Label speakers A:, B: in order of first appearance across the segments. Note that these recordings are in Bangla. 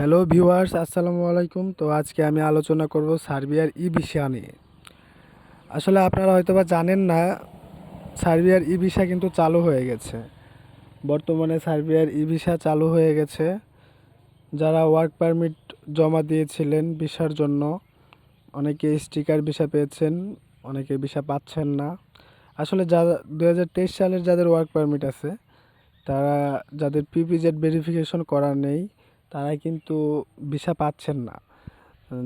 A: হ্যালো ভিউয়ার্স, আসসালামু আলাইকুম। তো আজকে আমি আলোচনা করব সার্বিয়ার ই ভিসা নিয়ে। আসলে আপনারা হয়তোবা জানেন না, সার্বিয়ার ই ভিসা কিন্তু চালু হয়ে গেছে। বর্তমানে সার্বিয়ার ই ভিসা চালু হয়ে গেছে। যারা ওয়ার্ক পারমিট জমা দিয়েছিলেন ভিসার জন্য, অনেকে স্টিকার ভিসা পেয়েছেন, অনেকে ভিসা পাচ্ছেন না। আসলে যা দু হাজার তেইশ সালের যাদের ওয়ার্ক পারমিট আছে, তারা, যাদের পিপিজেড ভেরিফিকেশন করা নেই তারা কিন্তু ভিসা পাচ্ছেন না।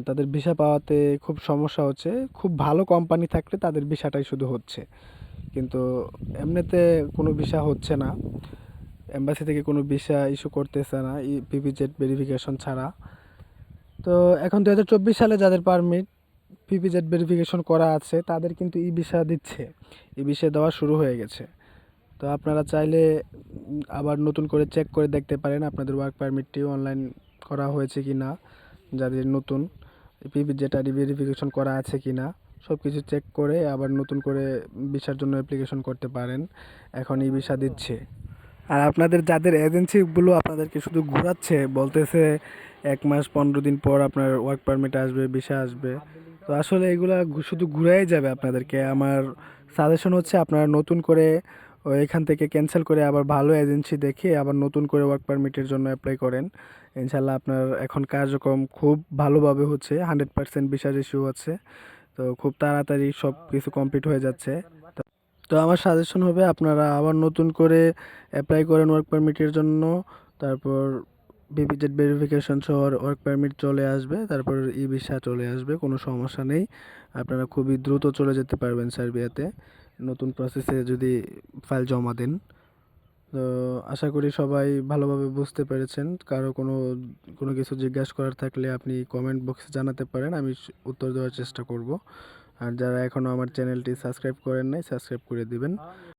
A: তাদের ভিসা পাওয়াতে খুব সমস্যা হচ্ছে। খুব ভালো কোম্পানি থাকলে তাদের ভিসাটাই শুধু হচ্ছে। কিন্তু এমনিতে কোনো ভিসা হচ্ছে না। এম্বাসি থেকে কোনো ভিসা ইস্যু করতেছে না পিপিজেড ভেরিফিকেশন ছাড়া। তো এখন দু হাজার চব্বিশ সালে যাদের পারমিট পিপিজেড ভেরিফিকেশন করা আছে, তাদের কিন্তু ই ভিসা দিচ্ছে। ই ভিসা দেওয়া শুরু হয়ে গেছে। তো আপনারা চাইলে আবার নতুন করে চেক করে দেখতে পারেন আপনাদের ওয়ার্ক পারমিটটি অনলাইন করা হয়েছে কি না যাদের নতুন পিপি যেটা ভেরিফিকেশন করা আছে কি না সব কিছু চেক করে আবার নতুন করে ভিসার জন্য অ্যাপ্লিকেশন করতে পারেন। এখন ই ভিসা দিচ্ছে। আর আপনাদের যাদের এজেন্সিগুলো আপনাদেরকে শুধু ঘোরাচ্ছে, বলতেছে এক মাস পনেরো দিন পর আপনার ওয়ার্ক পারমিট আসবে, ভিসা আসবে, তো আসলে এগুলো শুধু ঘুরাই যাবে আপনাদেরকে। আমার সাজেশন হচ্ছে আপনারা নতুন করে এখান থেকে ক্যান্সেল করে আবার ভালো এজেন্সি দেখে আবার নতুন করে ওয়ার্ক পারমিটের জন্য অ্যাপ্লাই করেন। ইনশাল্লাহ আপনার এখন কার্যক্রম খুব ভালোভাবে হচ্ছে হান্ড্রেড পার্সেন্ট বিশাল ইস্যু আছে তো খুব তাড়াতাড়ি সব কিছু কমপ্লিট হয়ে যাচ্ছে। তো- তো আমার সাজেশন হবে আপনারা আবার নতুন করে অ্যাপ্লাই করেন ওয়ার্ক পারমিটের জন্য। তারপর বিপিজেড ভেরিফিকেশন সহ ওয়ার্ক পারমিট চলে আসবে, তারপর ই ভিসা চলে আসবে, কোনো সমস্যা নেই। আপনারা খুবই দ্রুত চলে যেতে পারবেন সার্বিয়াতে। নতুন প্রসেসে যদি ফাইল জমা দেন। তো আশা করি সবাই ভালোভাবে বুঝতে পেরেছেন। কারও কোনো কোনো কিছু জিজ্ঞাসা করার থাকলে আপনি কমেন্ট বক্সে জানাতে পারেন, আমি উত্তর দেওয়ার চেষ্টা করব। আর যারা এখনও আমার চ্যানেলটি সাবস্ক্রাইব করেন নাই সাবস্ক্রাইব করে দিবেন।